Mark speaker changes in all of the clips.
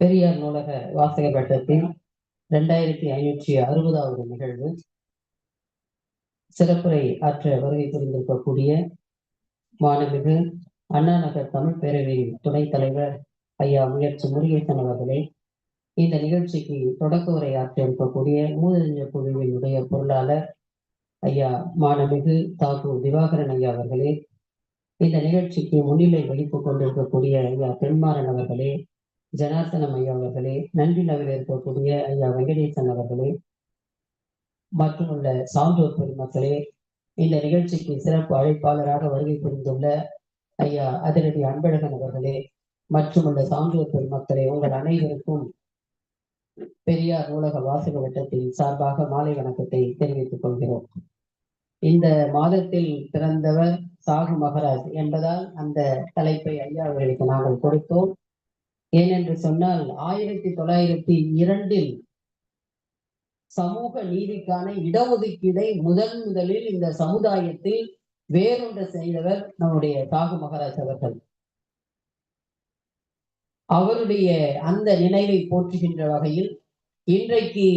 Speaker 1: பெரியார் நூலக வாசக வட்டத்தின் இரண்டாயிரத்தி ஐநூற்றி அறுபதாவது நிகழ்வு. சிறப்புரை ஆற்ற வருகை புரிந்திருக்கக்கூடிய மாணவிகள் அண்ணா நகர் தமிழ் பேரவையின் துணைத் தலைவர் ஐயா முயற்சி முருகேசன் அவர்களே இந்த நிகழ்ச்சிக்கு தொடக்க உரை ஆற்ற இருக்கக்கூடிய மூதறிஞர் குழுவினுடைய பொருளாளர் ஐயா மாணமிகு தாக்கு திவாகரன் ஐயா அவர்களே இந்த நிகழ்ச்சிக்கு முன்னிலை வகித்துக் கொண்டிருக்கக்கூடிய ஐயா பெண்மாறன் அவர்களே ஜனார்த்தனம் ஐயா அவர்களே நன்றி நகரில் இருக்கக்கூடிய ஐயா வெங்கடேசன் அவர்களே மற்றும் உள்ள சான்றோர் பெருமக்களே இந்த நிகழ்ச்சிக்கு சிறப்பு அழைப்பாளராக வருகை புரிந்துள்ள ஐயா அதிரடி அன்பழகன் அவர்களே மற்றும் அந்த சான்றோர் பெருமக்களே உங்கள் அனைவருக்கும் பெரியார் நூலக வாசக வட்டத்தின் சார்பாக மாலை வணக்கத்தை தெரிவித்துக் கொள்கிறோம். இந்த மாதத்தில் பிறந்தவர் சாகு மகராஜ் என்பதால் அந்த தலைப்பை ஐயா அவர்களுக்கு நாங்கள் கொடுத்தோம். ஏனென்று சொன்னால் ஆயிரத்தி தொள்ளாயிரத்தி இரண்டில் சமூக நீதிக்கான இடஒதுக்கீடை முதன் முதலில் இந்த சமுதாயத்தில் வேறொன்று செய்தவர் நம்முடைய தாகு மகாராஜ் அவர்கள். அவருடைய அந்த நினைவை போற்றுகின்ற வகையில் இன்றைக்கு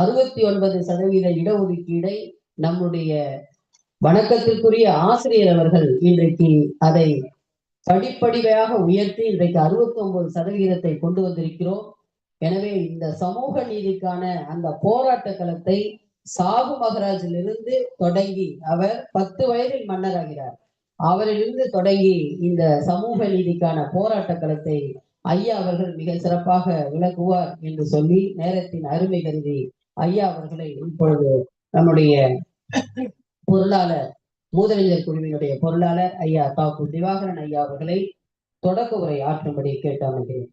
Speaker 1: அறுபத்தி ஒன்பது சதவீத இடஒதுக்கீடை நம்முடைய வணக்கத்திற்குரிய ஆசிரியர் அவர்கள் இன்றைக்கு அதை படிப்படியாக உயர்த்தி இன்றைக்கு அறுபத்தி ஒன்பது சதவீதத்தை கொண்டு வந்திருக்கிறோம். எனவே இந்த சமூக நீதிக்கான அந்த போராட்ட களத்தை சாகு மகராஜிலிருந்து தொடங்கி அவர் பத்து வயதில் மன்னராகிறார். அவரிலிருந்து தொடங்கி இந்த சமூக நீதிக்கான போராட்ட களத்தை ஐயா அவர்கள் மிக சிறப்பாக விளக்குவார் என்று சொல்லி நேரத்தின் அருமை கருதி ஐயா அவர்களை இப்பொழுது நம்முடைய பொருளாளர் மூதறிஞர் குழுவினுடைய பொருளாளர் ஐயா தாக்கு திவாகரன் ஐயா அவர்களை தொடக்க உரை ஆற்றும்படி கேட்டு அமைகிறேன்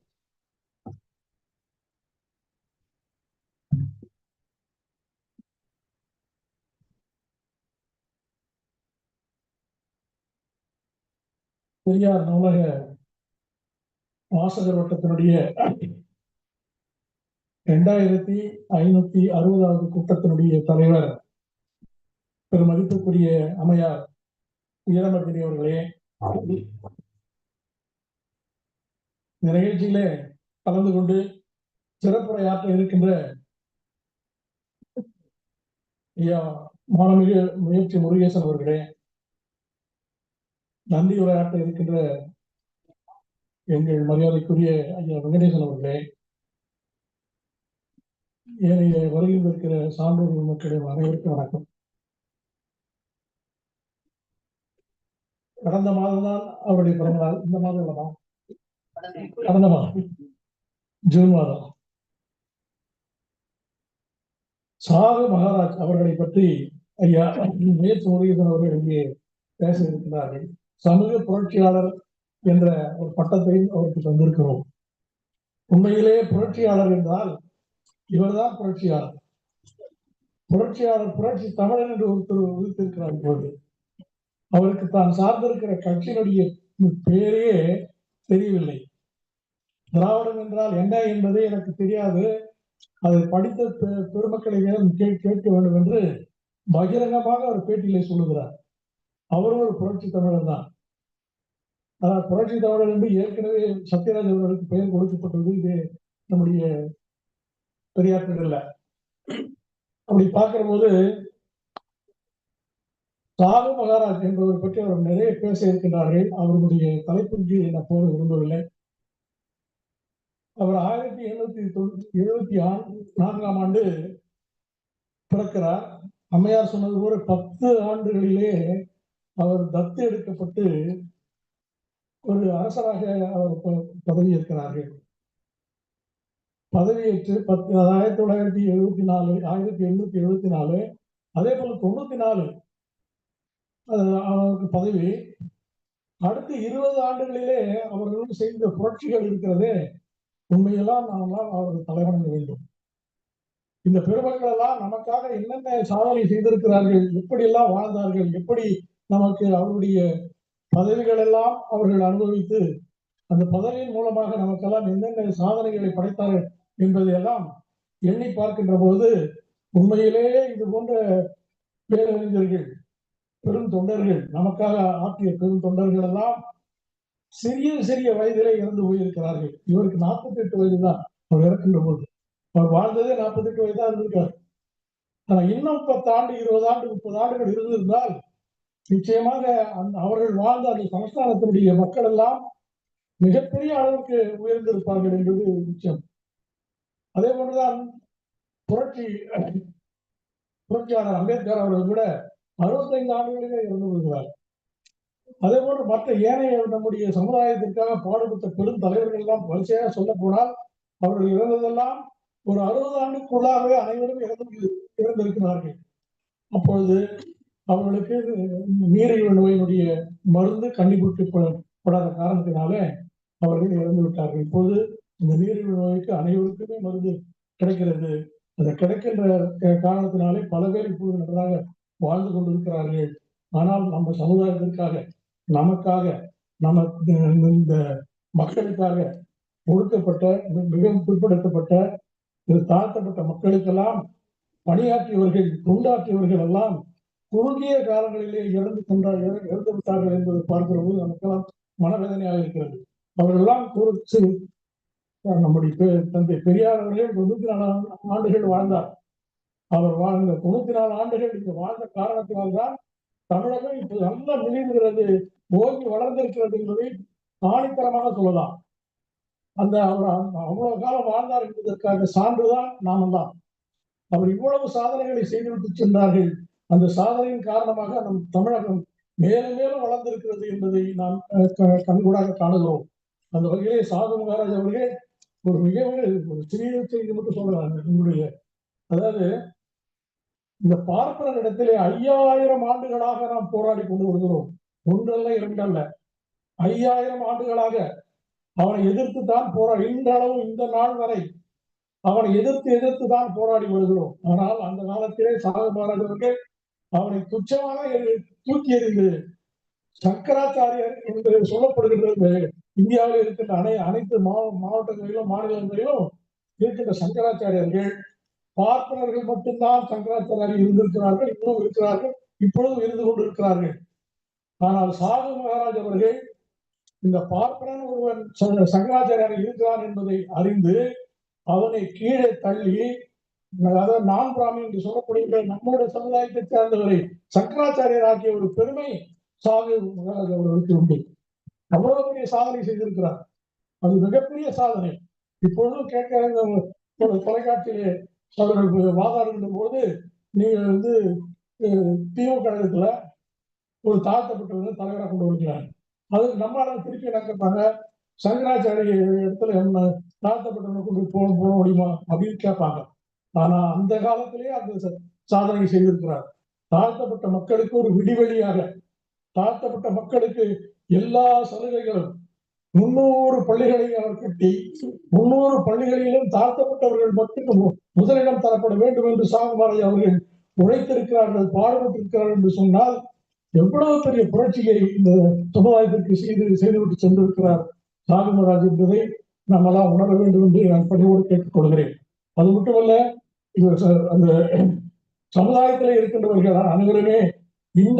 Speaker 2: பெரியார் நூலக வாசகர் வட்டத்தினுடைய இரண்டாயிரத்தி ஐநூத்தி அறுபதாவது கூட்டத்தினுடைய தலைவர் பெருமதிப்புக்குரிய அமையார் உயரமர்த்தினி அவர்களே இந்த நிகழ்ச்சியிலே கலந்து கொண்டு சிறப்புரையாற்ற இருக்கின்ற ஐயா மாணமிகு முயற்சி முருகேசன் அவர்களே நன்றி உரையாற்ற இருக்கின்ற எங்கள் மரியாதைக்குரிய ஐயா வெங்கடேசன் அவர்களே ஏனைய வருகையில் இருக்கிற சான்றோர்கள் மக்களிடம் அனைவருக்கும் வணக்கம். கடந்த மாதம் தான் அவருடைய பிறந்த நாள் இந்த மாதம் இல்லமா கடந்த மாதம். ஜூன் மாதம். சாகு மகாராஜ் அவர்களை பற்றி ஐயா நேற்று முருகேசன் அவர்கள் இங்கே பேச இருக்கிறார்கள் சமூக புரட்சியாளர் என்ற ஒரு பட்டத்தையும் அவருக்கு தந்திருக்கிறோம். உண்மையிலே புரட்சியாளர் என்றால் இவர்தான் புரட்சியாளர். புரட்சியாளர் புரட்சி தமிழன் என்று ஒருத்தர் உதித்திருக்கிறார் இப்போது அவருக்கு தான் சார்ந்திருக்கிற கட்சியினுடைய பேரே தெரியவில்லை. திராவிடம் என்றால் என்ன என்பதே எனக்கு தெரியாது. அதை படித்த பெருமக்களை கேட்க வேண்டும் என்று பகிரங்கமாக அவர் பேட்டியிலே சொல்லுகிறார். அவரும் ஒரு புரட்சி தமிழர் தான். ஆனால் புரட்சி தமிழர் என்று ஏற்கனவே சத்யராஜ் அவர்களுக்கு பெயர் கொடுக்கப்பட்டது இது நம்முடைய பெரியாற்றில் அப்படி பார்க்கிற போது சாகு மகாராஜ் என்பவர் பற்றி அவர் நிறைய பேச இருக்கின்றார்கள். அவருடைய தலைப்பிற்கு நான் போக விரும்பவில்லை. அவர் ஆயிரத்தி எழுநூத்தி தொண்ணூத்தி எழுபத்தி நான்காம் ஆண்டு பிறக்கிறார். அம்மையார் சொன்னது போல பத்து ஆண்டுகளிலே அவர் தத்து எடுக்கப்பட்டு ஒரு அரசராக அவர் பதவி இருக்கிறார்கள் பதவியேற்று பத்து ஆயிரத்தி தொள்ளாயிரத்தி எழுபத்தி நாலு ஆயிரத்தி எண்ணூத்தி எழுபத்தி நாலு அதே போல தொண்ணூத்தி நாலு அவருக்கு பதவி. அடுத்து இருபது ஆண்டுகளிலே அவர்களும் செய்த புரட்சிகள் இருக்கிறதே உண்மையெல்லாம் நாமெல்லாம் அவருக்கு தலைவணங்க வேண்டும். இந்த பெருமக்கள் எல்லாம் நமக்காக என்னென்ன சாதனை செய்திருக்கிறார்கள் எப்படி எல்லாம் வாழ்ந்தார்கள் எப்படி நமக்கு அவருடைய பதவிகள் எல்லாம் அவர்கள் அனுபவித்து அந்த பதவியின் மூலமாக நமக்கெல்லாம் என்னென்ன சாதனைகளை படைத்தார்கள் என்பதையெல்லாம் எண்ணி பார்க்கின்ற போது உண்மையிலேயே இது போன்ற பேரறிஞர்கள் பெரும் தொண்டர்கள் நமக்காக ஆற்றிய பெரும் தொண்டர்கள் எல்லாம் சிறிய சிறிய வயதிலே இறந்து போயிருக்கிறார்கள். இவருக்கு நாற்பத்தி எட்டு வயது தான் அவர் இறக்கின்ற போது. அவர் வாழ்ந்ததே நாற்பத்தி எட்டு வயது இருந்திருக்கார். ஆனா இன்னும் பத்து ஆண்டு இருபது ஆண்டு முப்பது ஆண்டுகள் இருந்திருந்தால் நிச்சயமாக அந்த அவர்கள் வாழ்ந்த அந்த சமஸ்தானத்தினுடைய மக்கள் எல்லாம் மிகப்பெரிய அளவுக்கு உயர்ந்திருப்பார்கள் என்பது நிச்சயம். அதே போன்றுதான் புரட்சி புரட்சியாளர் அம்பேத்கர் அவர்கள் கூட அறுபத்தைந்து ஆண்டுகளிலே இறந்து விடுகிறார். அதே போன்று மற்ற ஏனைய நம்முடைய சமுதாயத்திற்காக பாடுபட்ட பெரும் தலைவர்கள் எல்லாம் வரிசையாக சொல்ல போனால் அவர்கள் இறந்ததெல்லாம் ஒரு அறுபது ஆண்டுக்குள்ளாகவே அனைவரும் இறந்து இறந்திருக்கிறார்கள். அப்பொழுது அவர்களுக்கு நீரிழிவு நோயினுடைய மருந்து கண்டுபிடிக்கப்படாத காரணத்தினாலே அவர்கள் இறந்து விட்டார்கள். இப்போது இந்த நீரிழிவு நோய்க்கு அனைவருக்குமே மருந்து கிடைக்கிறது. அந்த கிடைக்கின்ற காரணத்தினாலே பல பேர் இப்போது நன்றாக வாழ்ந்து கொண்டிருக்கிறார்கள். ஆனால் நம்ம சமுதாயத்திற்காக நமக்காக நம்ம இந்த- இந்த மக்களுக்காக ஒடுக்கப்பட்ட மி- மிகவும் பிற்படுத்தப்பட்ட இது தாழ்த்தப்பட்ட மக்களுக்கெல்லாம் பணியாற்றியவர்கள் தொண்டாற்றியவர்கள் எல்லாம் குறுகிய காலங்களிலே இறந்து கொண்டார் இறந்து விட்டார்கள் என்பதை பார்க்கிற போது நமக்கெல்லாம் மனவேதனையாக இருக்கிறது. அவர்களெல்லாம் குறித்து நம்முடைய பெ- தந்தை பெரியார் அவர்களே தொண்ணூத்தி நாலு ஆண்டுகள் வாழ்ந்தார். அவர் வாழ்ந்த தொண்ணூத்தி நாலு ஆண்டுகள் இங்கு வாழ்ந்த காரணத்தினால்தான் தமிழகம் இப்ப நல்லா மிளிர்கிறது ஓங்கி வளர்ந்திருக்கிறது என்பதை ஆணித்தரமாக சொல்லலாம். அந்த அவர் அவ்வளவு காலம் வாழ்ந்தார் என்பதற்காக சான்றுதான் நாமெல்லாம். அவர் இவ்வளவு சாதனைகளை செய்துவிட்டு சென்றார்கள். அந்த சாதனையின் காரணமாக நம் தமிழகம் மேலும் மேலும் வளர்ந்திருக்கிறது என்பதை நாம் க- கண்கூடாக காணுகிறோம். அந்த வகையிலே சாது மகாராஜ் அவர்கள் ஒரு மிக ஒரு சிறிய செய்தி மட்டும் சொல்றாங்க என்னுடைய அதாவது இந்த பார்ப்பன இடத்திலே ஐயாயிரம் ஆண்டுகளாக நாம் போராடி கொண்டு வருகிறோம். ஒன்றல்ல இரண்டல்ல. ஐயாயிரம் ஆண்டுகளாக அவனை எதிர்த்து தான் போரா இன்றளவும் இந்த நாள் வரை அவனை எதிர்த்து எதிர்த்து தான் போராடி வருகிறோம். ஆனால் அந்த காலத்திலே சாக மகாராஜ் அவர்கள் அவனை துச்சமாக தூக்கி எறிந்து சங்கராச்சாரியர் என்று சொல்லப்படுகின்றது. இந்தியாவில் இருக்கின்ற அனை அனைத்து மாவ மாவட்டங்களிலும் மாநிலங்களிலும் இருக்கின்ற சங்கராச்சாரியர்கள் பார்ப்பனர்கள் மட்டும்தான் சங்கராச்சாரியர் இருந்திருக்கிறார்கள் இன்னும் இருக்கிறார்கள் இப்பொழுதும் இருந்து கொண்டிருக்கிறார்கள். ஆனால் சாது மகாராஜ் அவர்கள் இந்த பார்ப்பனன் ஒருவன் சங்கராச்சாரியார் இருக்கிறான் என்பதை அறிந்து அவனை கீழே தள்ளி அதாவது நான் பிராமி என்று சொல்லக்கூடிய நம்மளுடைய சமுதாயத்தை சேர்ந்தவரை சங்கராச்சாரியர் ஆகிய ஒரு பெருமை சாகு மகாராஜ் அவர்களுக்கு உண்டு. அவ்வளவு பெரிய சாதனை செய்திருக்கிறார். அது மிகப்பெரிய சாதனை. இப்பொழுதும் கேட்க ஒரு தொலைக்காட்சியிலே அவர்கள் வாதாடுகின்ற போது நீங்கள் வந்து திமுக கழகத்துல ஒரு தாழ்த்தப்பட்டவங்க தலைவராக கொண்டு வருகிறாங்க அது நம்ம திருப்பி என்ன கேட்பாங்க? சங்கராச்சாரிய இடத்துல என்ன தாழ்த்தப்பட்டவங்க கொண்டு போக போக முடியுமா? அப்படின்னு கேட்பாங்க. ஆனா அந்த காலத்திலே அந்த சாதனை செய்திருக்கிறார். தாழ்த்தப்பட்ட மக்களுக்கு ஒரு விடிவெளியாக தாழ்த்தப்பட்ட மக்களுக்கு எல்லா சலுகைகளும் முன்னூறு பள்ளிகளை அவர் கட்டி முன்னூறு பள்ளிகளிலும் தாழ்த்தப்பட்டவர்கள் மட்டும் முதலிடம் தரப்பட வேண்டும் என்று சாகுமாரை அவர்கள் உழைத்திருக்கிறார்கள் பாடுபட்டிருக்கிறார்கள் என்று சொன்னால் எவ்வளவு பெரிய புரட்சியை இந்த சமுதாயத்திற்கு செய்து செய்துவிட்டு சென்றிருக்கிறார் சாகுமராஜ் என்பதை நாம் எல்லாம் உணர வேண்டும் என்று நான் பணிவோடு கேட்டுக்கொள்கிறேன். அது மட்டுமல்ல இது அந்த சமுதாயத்தில் இருக்கின்றவர்கள் அனைவருமே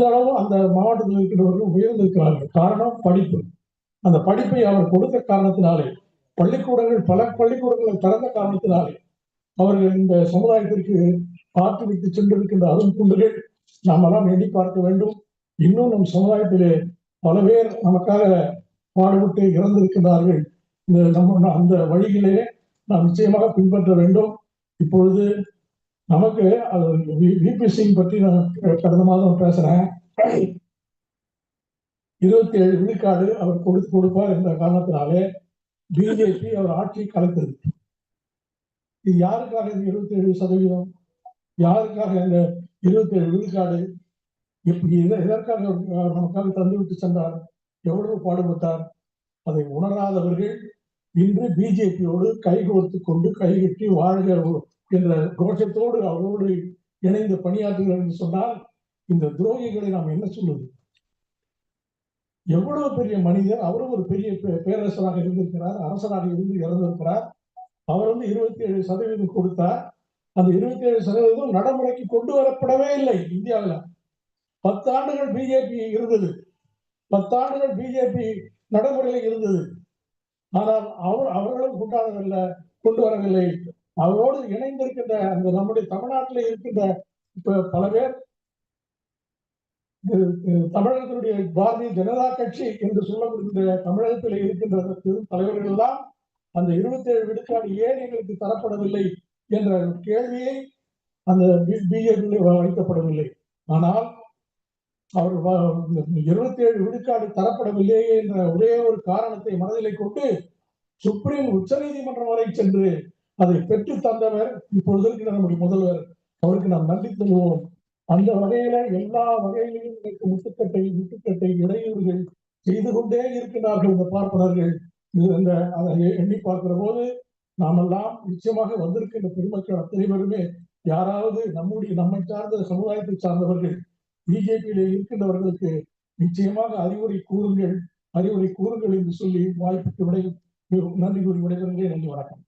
Speaker 2: அளவு அந்த மாவட்டத்தில் இருக்கின்றவர்கள் உயர்ந்திருக்கிறார்கள். காரணம் படிப்பு. அந்த படிப்பை அவர் கொடுத்த காரணத்தினாலே பள்ளிக்கூடங்கள் பல பள்ளிக்கூடங்கள் திறந்த காரணத்தினாலே அவர்கள் இந்த சமுதாயத்திற்கு ஆற்றுவிட்டு சென்றிருக்கின்ற அரும்புண்டுகள் நாம் எல்லாம் எண்ணி பார்க்க வேண்டும். இன்னும் நம் சமுதாயத்திலே பல பேர் நமக்காக பாடுபட்டு இறந்திருக்கிறார்கள் இந்த நம்ம அந்த வழியிலே நாம் நிச்சயமாக பின்பற்ற வேண்டும். இப்பொழுது நமக்கு அது விபி சிங் பற்றி நான் கடந்த மாதம் பேசுறேன். இருபத்தி ஏழு விழுக்காடு அவர் கொடுத்து கொடுப்பார் என்ற காரணத்தினாலே பிஜேபி அவர் ஆட்சியை கலைத்தது. இது யாருக்காக இந்த இருபத்தி ஏழு சதவீதம்? யாருக்காக இந்த இருபத்தி ஏழு விழுக்காடு இப்படி எதற்காக நமக்காக தந்துவிட்டு சென்றார்? எவ்வளவு பாடுபட்டார்? அதை உணராதவர்கள் இன்று பிஜேபியோடு கைகோர்த்து கொண்டு கைகட்டி வாழ்க என்ற கோஷத்தோடு அவரோடு இணைந்து பணியாற்றுகிறார் என்று சொன்னால் இந்த துரோகிகளை நாம் என்ன சொல்வது? எவ்வளவு பெரிய மனிதர் அவரும் ஒரு பெரிய பேரரசராக இருந்திருக்கிறார் அரசராக இருந்து இறந்திருக்கிறார். அவர் வந்து இருபத்தி ஏழு சதவீதம் கொடுத்தார். அந்த இருபத்தி ஏழு சதவீதம் நடைமுறைக்கு கொண்டு வரப்படவே இல்லை இந்தியாவுல. பத்தாண்டுகள் பிஜேபி இருந்தது. பத்தாண்டுகள் பிஜேபி நடைமுறையில் இருந்தது. ஆனால் அவர் அவர்களும் கொண்டாடவில்லை கொண்டு வரவில்லை. அவரோடு இணைந்திருக்கின்ற அந்த நம்முடைய தமிழ்நாட்டில் இருக்கின்ற இப்ப பல பேர் தமிழகத்தினுடைய பாரதிய ஜனதா கட்சி என்று சொல்லப்படுகின்ற தமிழகத்தில் இருக்கின்ற பெரும் தலைவர்கள் எல்லாம் அந்த இருபத்தி ஏழு விழுக்காடு ஏன் எங்களுக்கு தரப்படவில்லை என்ற கேள்வியை அந்த பிஜேபி வைக்கப்படவில்லை. ஆனால் அவர் இருபத்தி ஏழு விழுக்காடு தரப்படவில்லையே என்ற ஒரே ஒரு காரணத்தை மனதிலே கொண்டு சுப்ரீம் உச்சநீதிமன்றம் வரை சென்று அதை பெற்று தந்தவர் இப்பொழுது இருக்கிற நம்முடைய முதல்வர். அவருக்கு நாம் நன்றி தருவோம் அந்த வகையில எல்லா வகையிலும் எனக்கு முட்டுக்கட்டை முட்டுக்கட்டை இடையூறுகள் செய்து கொண்டே இருக்கிறார்கள் இந்த பார்ப்பனர்கள். இது அந்த அதை எண்ணி பார்க்கிற போது நாமெல்லாம் நிச்சயமாக வந்திருக்கின்ற பெருமக்கள் அத்தனை பேருமே யாராவது நம்முடைய நம்மை சார்ந்த சமுதாயத்தை சார்ந்தவர்கள் பிஜேபியில இருக்கின்றவர்களுக்கு நிச்சயமாக அறிவுரை கூறுங்கள். அறிவுரை கூறுங்கள் என்று சொல்லி வாய்ப்புக்கு விடை நன்றி கூறி விடைபெறுகிறேன். நன்றி வணக்கம்.